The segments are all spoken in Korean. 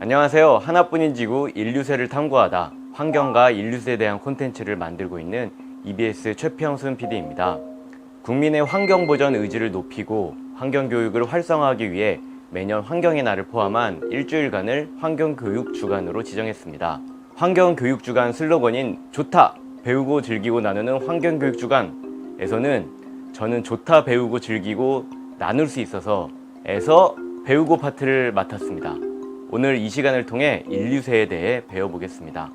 안녕하세요. 하나뿐인 지구 인류세를 탐구하다 환경과 인류세에 대한 콘텐츠를 만들고 있는 EBS 최평순 PD입니다. 국민의 환경 보전 의지를 높이고 환경 교육을 활성화하기 위해 매년 환경의 날을 포함한 일주일간을 환경 교육 주간으로 지정했습니다. 환경 교육 주간 슬로건인 좋다 배우고 즐기고 나누는 환경 교육 주간에서는 저는 좋다 배우고 즐기고 나눌 수 있어서 에서 배우고 파트를 맡았습니다. 오늘 이 시간을 통해 인류세에 대해 배워보겠습니다.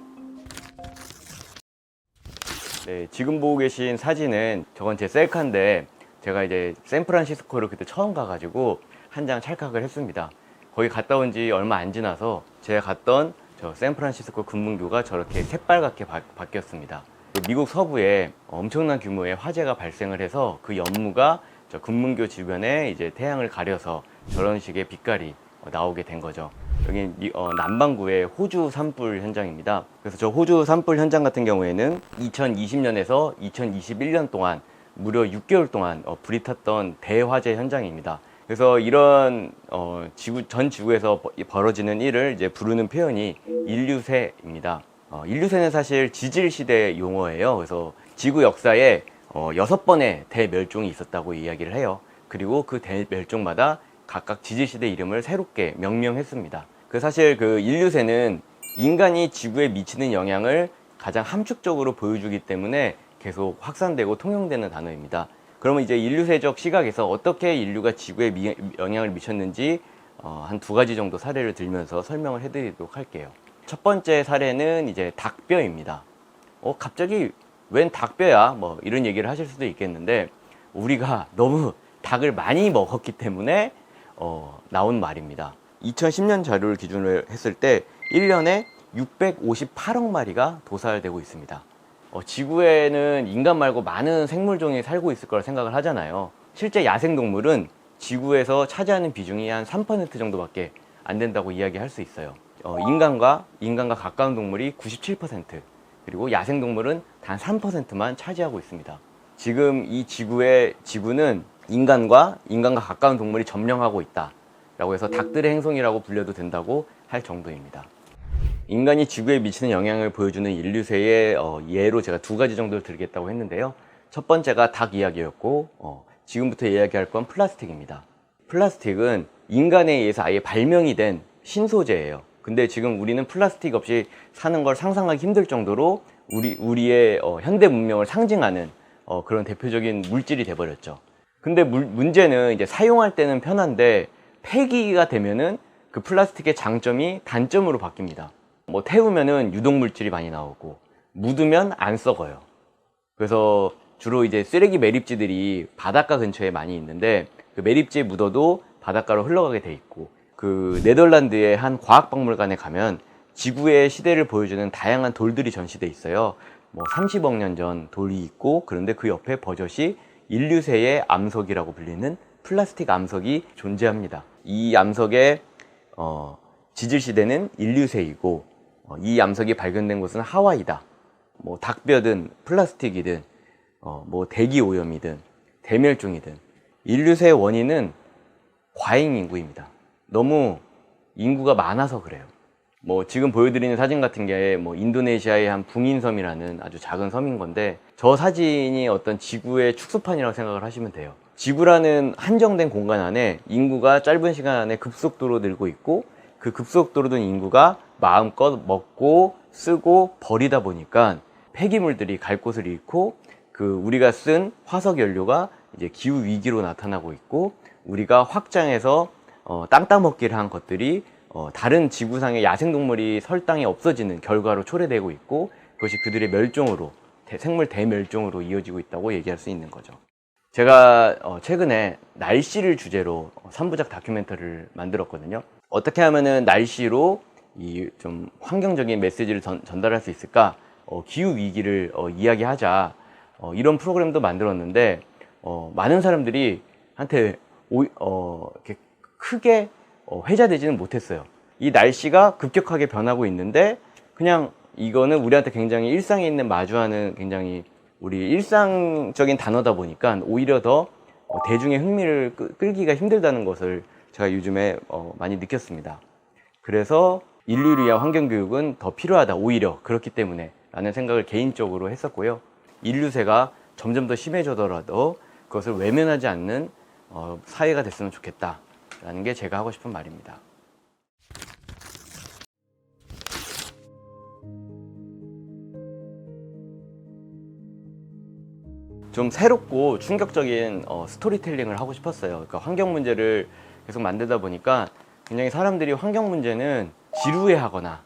네, 지금 보고 계신 사진은 저건 제 셀카인데 제가 이제 샌프란시스코를 그때 처음 가가지고 한 장 찰칵을 했습니다. 거기 갔다 온 지 얼마 안 지나서 제가 갔던 저 샌프란시스코 금문교가 저렇게 새빨갛게 바, 바뀌었습니다. 그 미국 서부에 엄청난 규모의 화재가 발생을 해서 그 연무가 저 금문교 주변에 이제 태양을 가려서 저런 식의 빛깔이 어, 나오게 된 거죠. 여기 미- 어, 남반구의 호주 산불 현장입니다. 그래서 저 호주 산불 현장 같은 경우에는 2020년에서 2021년 동안 무려 6개월 동안 어, 불이 탔던 대화재 현장입니다. 그래서 이런 어, 지구 전 지구에서 버- 벌어지는 일을 이제 부르는 표현이 인류세입니다. 어, 인류세는 사실 지질 시대 용어예요. 그래서 지구 역사에 어, 여섯 번의 대멸종이 있었다고 이야기를 해요. 그리고 그 대멸종마다 각각 지질 시대 이름을 새롭게 명명했습니다. 그 사실 그 인류세는 인간이 지구에 미치는 영향을 가장 함축적으로 보여주기 때문에 계속 확산되고 통용되는 단어입니다. 그러면 이제 인류세적 시각에서 어떻게 인류가 지구에 미- 영향을 미쳤는지 어, 한 두 가지 정도 사례를 들면서 설명을 해드리도록 할게요. 첫 번째 사례는 이제 닭뼈입니다. 어, 갑자기 웬 닭뼈야? 뭐 이런 얘기를 하실 수도 있겠는데 우리가 너무 닭을 많이 먹었기 때문에 어, 나온 말입니다. 2010년 자료를 기준으로 했을 때 1년에 658억 마리가 도살되고 있습니다. 어, 지구에는 인간 말고 많은 생물종이 살고 있을 거라 생각을 하잖아요. 실제 야생동물은 지구에서 차지하는 비중이 한 3% 정도밖에 안 된다고 이야기할 수 있어요. 어, 인간과 인간과 가까운 동물이 97% 그리고 야생 동물은 단 3%만 차지하고 있습니다. 지금 이 지구의 지구는 인간과 인간과 가까운 동물이 점령하고 있다라고 해서 닭들의 행성이라고 불려도 된다고 할 정도입니다. 인간이 지구에 미치는 영향을 보여주는 인류세의 어, 예로 제가 두 가지 정도를 들겠다고 했는데요. 첫 번째가 닭 이야기였고 어, 지금부터 이야기할 건 플라스틱입니다. 플라스틱은 인간에 의해서 아예 발명이 된 신소재예요. 근데 지금 우리는 플라스틱 없이 사는 걸 상상하기 힘들 정도로 우리 우리의 어, 현대 문명을 상징하는 어, 그런 대표적인 물질이 돼버렸죠. 근데 물- 문제는 이제 사용할 때는 편한데 폐기가 되면은 그 플라스틱의 장점이 단점으로 바뀝니다. 뭐 태우면은 유독 물질이 많이 나오고 묻으면 안 썩어요. 그래서 주로 이제 쓰레기 매립지들이 바닷가 근처에 많이 있는데 그 매립지에 묻어도 바닷가로 흘러가게 돼 있고 그 네덜란드의 한 과학박물관에 가면 지구의 시대를 보여주는 다양한 돌들이 전시돼 있어요. 뭐 30억 년 전 돌이 있고 그런데 그 옆에 버젓이 인류세의 암석이라고 불리는 플라스틱 암석이 존재합니다. 이 암석의 어, 지질 시대는 인류세이고 어, 이 암석이 발견된 곳은 하와이다. 뭐 닭뼈든 플라스틱이든 어, 뭐 대기 오염이든 대멸종이든 인류세의 원인은 과잉 인구입니다. 너무 인구가 많아서 그래요. 뭐 지금 보여드리는 사진 같은 게 뭐 인도네시아의 한 붕인섬이라는 아주 작은 섬인 건데 저 사진이 어떤 지구의 축소판이라고 생각을 하시면 돼요. 지구라는 한정된 공간 안에 인구가 짧은 시간 안에 급속도로 늘고 있고 그 급속도로 든 인구가 마음껏 먹고 쓰고 버리다 보니까 폐기물들이 갈 곳을 잃고 그 우리가 쓴 화석 연료가 이제 기후 위기로 나타나고 있고 우리가 확장해서 어, 땅 따먹기를 한 것들이 어, 다른 지구상의 야생동물이 설 땅에 없어지는 결과로 초래되고 있고 그것이 그들의 멸종으로 대- 생물 대멸종으로 이어지고 있다고 얘기할 수 있는 거죠. 제가 어, 최근에 날씨를 주제로 어, 3부작 다큐멘터리를 만들었거든요. 어떻게 하면은 날씨로 이 좀 환경적인 메시지를 전, 전달할 수 있을까? 어, 기후 위기를 어, 이야기하자. 어, 이런 프로그램도 만들었는데 어, 많은 사람들이 한테 오, 어, 이렇게 크게 어, 회자되지는 못했어요. 이 날씨가 급격하게 변하고 있는데 그냥 이거는 우리한테 굉장히 일상에 있는 마주하는 굉장히 우리 일상적인 단어다 보니까 오히려 더 어, 대중의 흥미를 끄- 끌기가 힘들다는 것을 제가 요즘에 어, 많이 느꼈습니다. 그래서 인류를 위한 환경교육은 더 필요하다, 오히려 그렇기 때문에 라는 생각을 개인적으로 했었고요. 인류세가 점점 더 심해져더라도 그것을 외면하지 않는 어, 사회가 됐으면 좋겠다 라는 게 제가 하고 싶은 말입니다. 좀 새롭고 충격적인 어, 스토리텔링을 하고 싶었어요. 그러니까 환경 문제를 계속 만들다 보니까 굉장히 사람들이 환경 문제는 지루해하거나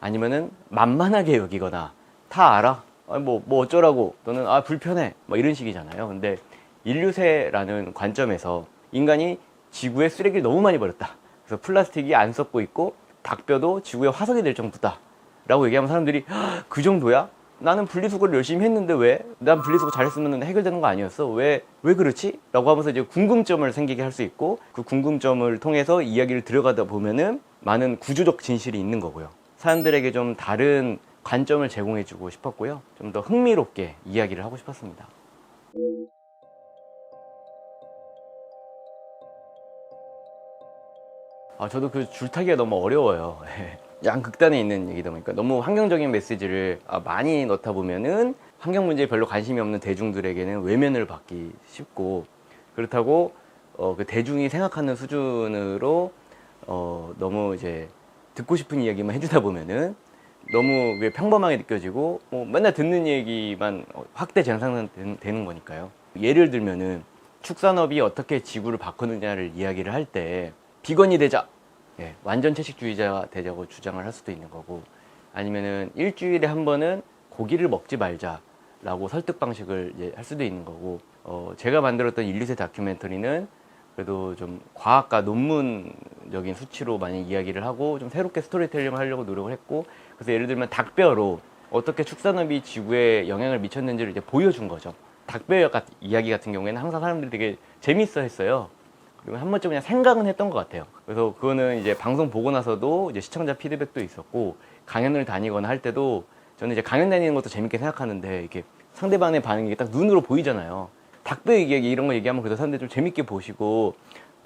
아니면은 만만하게 여기거나 다 알아. 아, 뭐, 뭐 어쩌라고 또는 아 불편해 뭐 이런 식이잖아요. 근데 인류세라는 관점에서 인간이 지구에 쓰레기를 너무 많이 버렸다. 그래서 플라스틱이 안 썩고 있고 닭뼈도 지구에 화석이 될 정도다. 라고 얘기하면 사람들이 "헉, 그 정도야? 나는 분리수거를 열심히 했는데 왜? 난 분리수거 잘했으면 해결되는 거 아니었어? 왜, 왜 그렇지? 라고 하면서 이제 궁금점을 생기게 할 수 있고 그 궁금점을 통해서 이야기를 들어가다 보면은 많은 구조적 진실이 있는 거고요. 사람들에게 좀 다른 관점을 제공해주고 싶었고요. 좀 더 흥미롭게 이야기를 하고 싶었습니다. 아, 저도 그 줄타기가 너무 어려워요. 양극단에 있는 얘기다 보니까 너무 환경적인 메시지를 아, 많이 넣다 보면은 환경 문제에 별로 관심이 없는 대중들에게는 외면을 받기 쉽고 그렇다고 어, 그 대중이 생각하는 수준으로 어, 너무 이제 듣고 싶은 이야기만 해주다 보면은 너무 왜 평범하게 느껴지고 뭐 맨날 듣는 얘기만 어, 확대 재생산되는 거니까요. 예를 들면은 축산업이 어떻게 지구를 바꾸느냐를 이야기를 할때 비건이 되자, 예, 완전 채식주의자가 되자고 주장을 할 수도 있는 거고 아니면은 일주일에 한 번은 고기를 먹지 말자라고 설득 방식을 이제 할 수도 있는 거고 어, 제가 만들었던 인류세 다큐멘터리는 그래도 좀 과학과 논문적인 수치로 많이 이야기를 하고 좀 새롭게 스토리텔링을 하려고 노력을 했고 그래서 예를 들면 닭뼈로 어떻게 축산업이 지구에 영향을 미쳤는지를 이제 보여준 거죠. 닭뼈 같- 이야기 같은 경우에는 항상 사람들이 되게 재밌어 했어요. 그리고 한 번쯤 그냥 생각은 했던 것 같아요. 그래서 그거는 이제 방송 보고 나서도 이제 시청자 피드백도 있었고 강연을 다니거나 할 때도 저는 이제 강연 다니는 것도 재밌게 생각하는데 이렇게 상대방의 반응이 딱 눈으로 보이잖아요. 닭뼈 얘기 이런 거 얘기하면 그래도 사람들이 좀 재밌게 보시고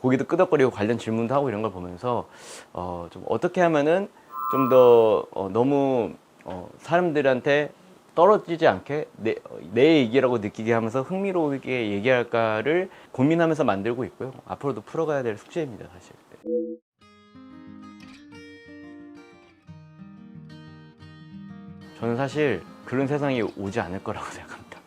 고기도 끄덕거리고 관련 질문도 하고 이런 걸 보면서 어, 좀 어떻게 하면은 좀더 어, 너무 어, 사람들한테 떨어지지 않게 내, 어, 내 얘기라고 느끼게 하면서 흥미로우게 얘기할까를 고민하면서 만들고 있고요. 앞으로도 풀어가야 될 숙제입니다, 사실. 저는 사실 그런 세상이 오지 않을 거라고 생각합니다.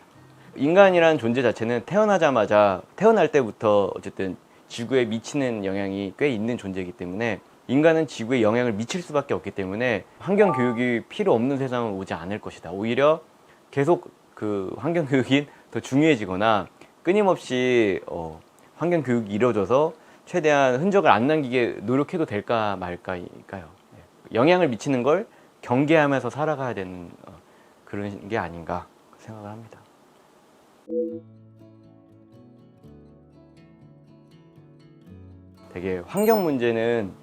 인간이라는 존재 자체는 태어나자마자 태어날 때부터 어쨌든 지구에 미치는 영향이 꽤 있는 존재이기 때문에 인간은 지구에 영향을 미칠 수밖에 없기 때문에 환경 교육이 필요 없는 세상은 오지 않을 것이다. 오히려 계속 그 환경 교육이 더 중요해지거나 끊임없이 어, 환경 교육이 이루어져서 최대한 흔적을 안 남기게 노력해도 될까 말까일까요. 예. 영향을 미치는 걸 경계하면서 살아가야 되는 어, 그런 게 아닌가 생각을 합니다. 되게 환경 문제는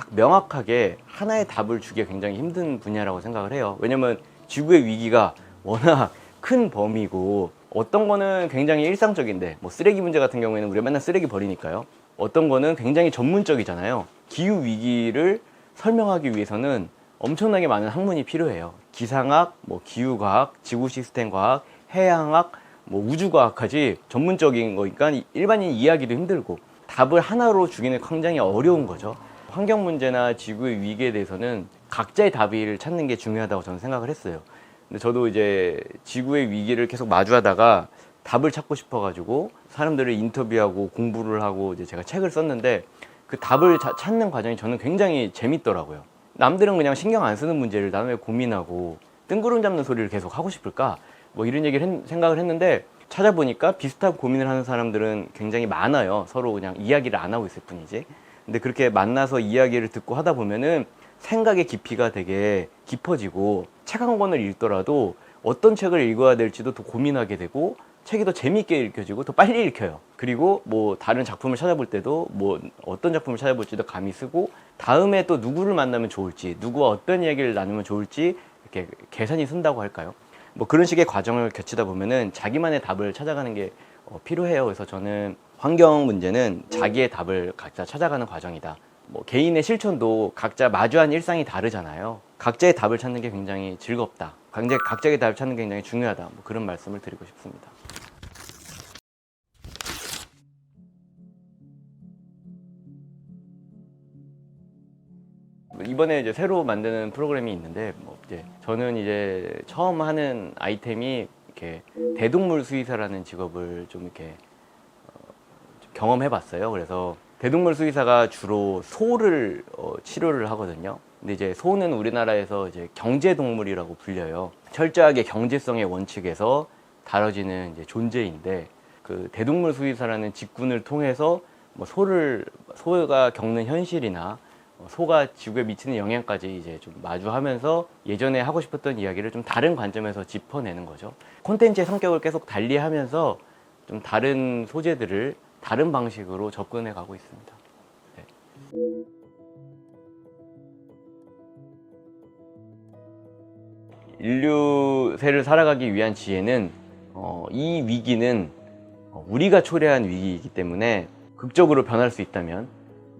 딱 명확하게 하나의 답을 주기 굉장히 힘든 분야라고 생각을 해요. 왜냐면 지구의 위기가 워낙 큰 범위고 어떤 거는 굉장히 일상적인데 뭐 쓰레기 문제 같은 경우에는 우리가 맨날 쓰레기 버리니까요. 어떤 거는 굉장히 전문적이잖아요. 기후 위기를 설명하기 위해서는 엄청나게 많은 학문이 필요해요. 기상학, 뭐 기후과학, 지구 시스템 과학, 해양학, 뭐 우주과학까지 전문적인 거니까 일반인 이해하기도 힘들고 답을 하나로 주기는 굉장히 어려운 거죠. 환경 문제나 지구의 위기에 대해서는 각자의 답을 찾는 게 중요하다고 저는 생각을 했어요. 근데 저도 이제 지구의 위기를 계속 마주하다가 답을 찾고 싶어가지고 사람들을 인터뷰하고 공부를 하고 이제 제가 책을 썼는데 그 답을 자- 찾는 과정이 저는 굉장히 재밌더라고요. 남들은 그냥 신경 안 쓰는 문제를 나는 왜 고민하고 뜬구름 잡는 소리를 계속 하고 싶을까? 뭐 이런 얘기를 했- 생각을 했는데 찾아보니까 비슷한 고민을 하는 사람들은 굉장히 많아요. 서로 그냥 이야기를 안 하고 있을 뿐이지. 근데 그렇게 만나서 이야기를 듣고 하다 보면은 생각의 깊이가 되게 깊어지고 책 한 권을 읽더라도 어떤 책을 읽어야 될지도 더 고민하게 되고 책이 더 재미있게 읽혀지고 더 빨리 읽혀요. 그리고 뭐 다른 작품을 찾아볼 때도 뭐 어떤 작품을 찾아볼지도 감이 쓰고 다음에 또 누구를 만나면 좋을지 누구와 어떤 이야기를 나누면 좋을지 이렇게 계산이 쓴다고 할까요? 뭐 그런 식의 과정을 거치다 보면은 자기만의 답을 찾아가는 게 어, 필요해요. 그래서 저는 환경 문제는 자기의 답을 각자 찾아가는 과정이다. 뭐 개인의 실천도 각자 마주한 일상이 다르잖아요. 각자의 답을 찾는 게 굉장히 즐겁다. 각자, 각자의 답을 찾는 게 굉장히 중요하다. 뭐 그런 말씀을 드리고 싶습니다. 이번에 이제 새로 만드는 프로그램이 있는데 뭐 이제 저는 이제 처음 하는 아이템이 이렇게 대동물 수의사라는 직업을 좀 이렇게 경험해봤어요. 그래서 대동물 수의사가 주로 소를 어, 치료를 하거든요. 근데 이제 소는 우리나라에서 이제 경제 동물이라고 불려요. 철저하게 경제성의 원칙에서 다뤄지는 이제 존재인데 그 대동물 수의사라는 직군을 통해서 뭐 소를 소가 겪는 현실이나 어, 소가 지구에 미치는 영향까지 이제 좀 마주하면서 예전에 하고 싶었던 이야기를 좀 다른 관점에서 짚어내는 거죠. 콘텐츠의 성격을 계속 달리하면서 좀 다른 소재들을 다른 방식으로 접근해 가고 있습니다. 네. 인류세를 살아가기 위한 지혜는 어, 이 위기는 어, 우리가 초래한 위기이기 때문에 극적으로 변할 수 있다면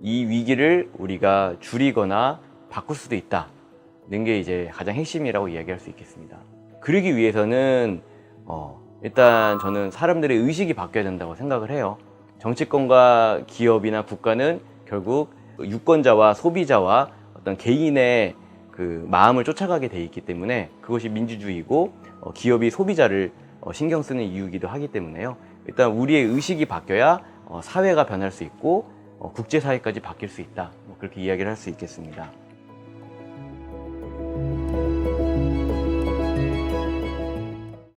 이 위기를 우리가 줄이거나 바꿀 수도 있다는 게 이제 가장 핵심이라고 이야기할 수 있겠습니다. 그러기 위해서는 어, 일단 저는 사람들의 의식이 바뀌어야 된다고 생각을 해요. 정치권과 기업이나 국가는 결국 유권자와 소비자와 어떤 개인의 그 마음을 쫓아가게 돼 있기 때문에 그것이 민주주의고 어, 기업이 소비자를 어, 신경 쓰는 이유이기도 하기 때문에요. 일단 우리의 의식이 바뀌어야 어, 사회가 변할 수 있고 어, 국제사회까지 바뀔 수 있다. 뭐 그렇게 이야기를 할 수 있겠습니다.